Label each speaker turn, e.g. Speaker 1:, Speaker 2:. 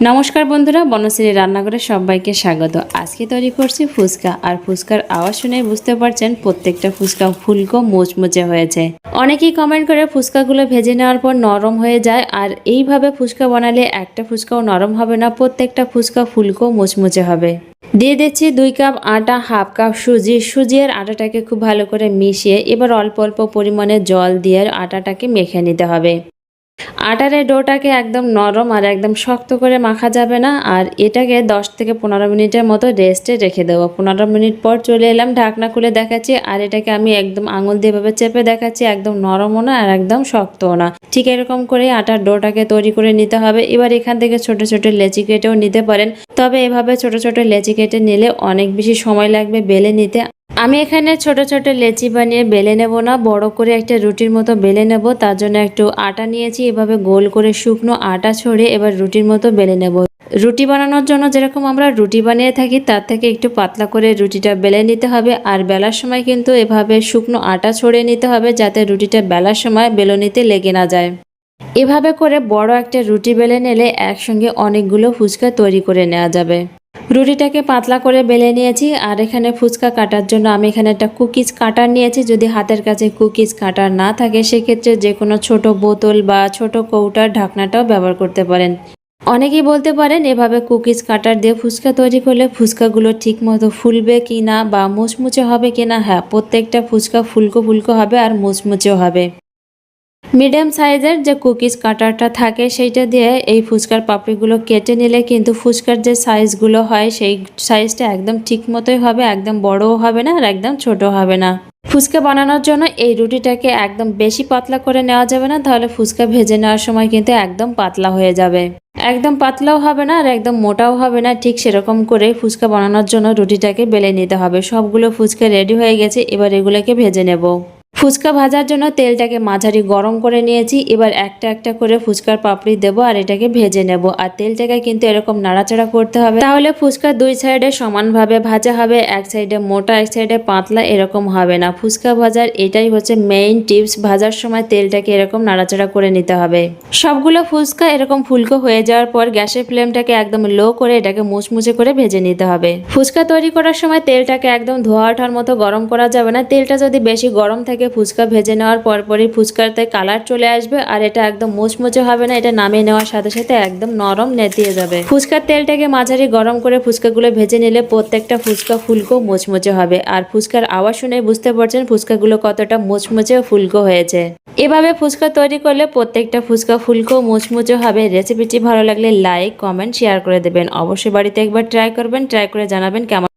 Speaker 1: নমস্কার বন্ধুরা বনশ্রী রান্নাঘরে সবাইকে স্বাগত। আজকে তৈরি করছি ফুচকা, আর ফুচকার আওয়াজ শুনে বুঝতে পারছেন প্রত্যেকটা ফুচকা ফুলকো মুচমুচে হয়েছে। অনেকেই কমেন্ট করে ফুচকাগুলো ভেজে নেওয়ার পর নরম হয়ে যায়, আর এইভাবে ফুচকা বানালে একটা ফুচকাও নরম হবে না, প্রত্যেকটা ফুচকা ফুলকো মুচমুচে হবে। দিয়ে দিচ্ছি দুই কাপ আটা, হাফ কাপ সুজি। সুজি আর আটাটাকে খুব ভালো করে মিশিয়ে এবার অল্প অল্প পরিমাণে জল দিয়ে আটাটাকে মেখে নিতে হবে। আটার এই ডোটাকে একদম নরম আর একদম শক্ত করে মাখা যাবে না, আর এটাকে 10 থেকে পনেরো মিনিটের মতো রেস্টে রেখে দেবো। পনেরো মিনিট পর চলে এলাম, ঢাকনা খুলে দেখাচ্ছি, আর এটাকে আমি একদম আঙুল দিয়ে ভাবে চেপে দেখাচ্ছি, একদম নরমও না আর একদম শক্তও না। ঠিক এরকম করে আটার ডোটাকে তৈরি করে নিতে হবে। এবার এখান থেকে ছোট ছোট লেচি কেটেও নিতে পারেন, তবে এভাবে ছোট ছোট লেচি কেটে নিলে অনেক বেশি সময় লাগবে বেলে নিতে। আমি এখানে ছোট ছোট লেচি বানিয়ে বেলে নেব না, বড় করে একটা রুটির মতো বেলে নেব। তার জন্য একটু আটা নিয়েছি, এভাবে গোল করে শুকনো আটা ছড়িয়ে এবার রুটির মতো বেলে নেব। রুটি বানানোর জন্য যেরকম আমরা রুটি বানিয়ে থাকি, তার থেকে একটু পাতলা করে রুটিটা বেলে নিতে হবে। আর বেলার সময় কিন্তু এভাবে শুকনো আটা ছড়িয়ে নিতে হবে, যাতে রুটিটা বেলার সময় বেলনিতে লেগে না যায়। এভাবে করে বড় একটা রুটি বেলে নিলে একসঙ্গে অনেকগুলো ফুচকা তৈরি করে নেওয়া যাবে। রুটিটাকে পাতলা করে বেলে নিয়েছি, আর এখানে ফুচকা কাটার জন্য আমি এখানে একটা কুকিজ কাটার নিয়েছি। যদি হাতের কাছে কুকিজ কাটার না থাকে, সেক্ষেত্রে যে কোনো ছোট বোতল বা ছোট কৌটার ঢাকনাটাও ব্যবহার করতে পারেন। অনেকেই বলতে পারেন, এভাবে কুকিজ কাটার দিয়ে ফুচকা তৈরি করলে ফুচকাগুলো ঠিক মতো ফুলবে কি না বা মুচমুচে হবে কি না? হ্যাঁ প্রত্যেকটা ফুচকা ফুলকো ফুলকো হবে আর মুচমুচেও হবে। মিডিয়াম সাইজের যে কুকিজ কাটারটা থাকে, সেইটা দিয়ে এই ফুচকার পাপড়িগুলো কেটে নিলে কিন্তু ফুচকার যে সাইজগুলো হয়, সেই সাইজটা একদম ঠিক মতোই হবে, একদম বড়ও হবে না আর একদম ছোট হবে না। ফুচকা বানানোর জন্য এই রুটিটাকে একদম বেশি পাতলা করে নেওয়া যাবে না, তাহলে ফুচকা ভেজে নেওয়ার সময় কিন্তু একদম পাতলা হয়ে যাবে। একদম পাতলাও হবে না আর একদম মোটাও হবে না, ঠিক সেরকম করে ফুচকা বানানোর জন্য রুটিটাকে বেলে নিতে হবে। সবগুলো ফুচকা রেডি হয়ে গেছে, এবার এগুলোকে ভেজে নেব। ফুচকা ভাজার জন্য তেলটাকে মাঝারি গরম করে নিয়েছি। এবার একটা একটা করে ফুচকার পাপড়ি দেবো আর এটাকে ভেজে নেব। আর তেলটাকে কিন্তু এরকম নাড়াচাড়া করতে হবে। তাহলে ফুচকা দুই সাইডে সমানভাবে ভাজা হবে। এক সাইডে মোটা, এক সাইডে পাতলা এরকম হবে না। ফুচকা ভাজার এটাই হচ্ছে মেইন টিপস ভাজার সময় তেলটাকে এরকম নাড়াচাড়া করে নিতে হবে। সবগুলো ফুচকা এরকম ফুলকো হয়ে যাওয়ার পর গ্যাসের ফ্লেমটাকে একদম লো করে এটাকে মুচমুচে করে ভেজে নিতে হবে। ফুচকা তৈরি করার সময় তেলটাকে একদম ধোয়া ওঠার মতো গরম করা যাবে না। তেলটা যদি বেশি গরম থাকে ফুচকা ভেজে নেওয়ার পরপরই ফুচকাতে কালার চলে আসবে আর এটা একদম মুচমুচে হবে না, এটা নামিয়ে নেওয়ার সাথে সাথে একদম নরম নেতিয়ে যাবে। ফুচকার তেলটাকে মাঝারি গরম করে ফুচকাগুলো ভেজে নিলে প্রত্যেকটা ফুচকা ফুলকো মুচমুচে হবে। আর ফুচকার আওয়াজ শুনে বুঝতে পারছেন ফুচকাগুলো কতটা মুচমুচে ফুলকো হয়েছে। এভাবে ফুচকা তৈরি করলে প্রত্যেকটা ফুচকা ফুলকো মুচমুচে হবে। রেসিপিটি ভালো লাগলে লাইক, কমেন্ট, শেয়ার করে দেবেন। অবশ্যই বাড়িতে একবার ট্রাই করবেন, ট্রাই করে জানাবেন কেমন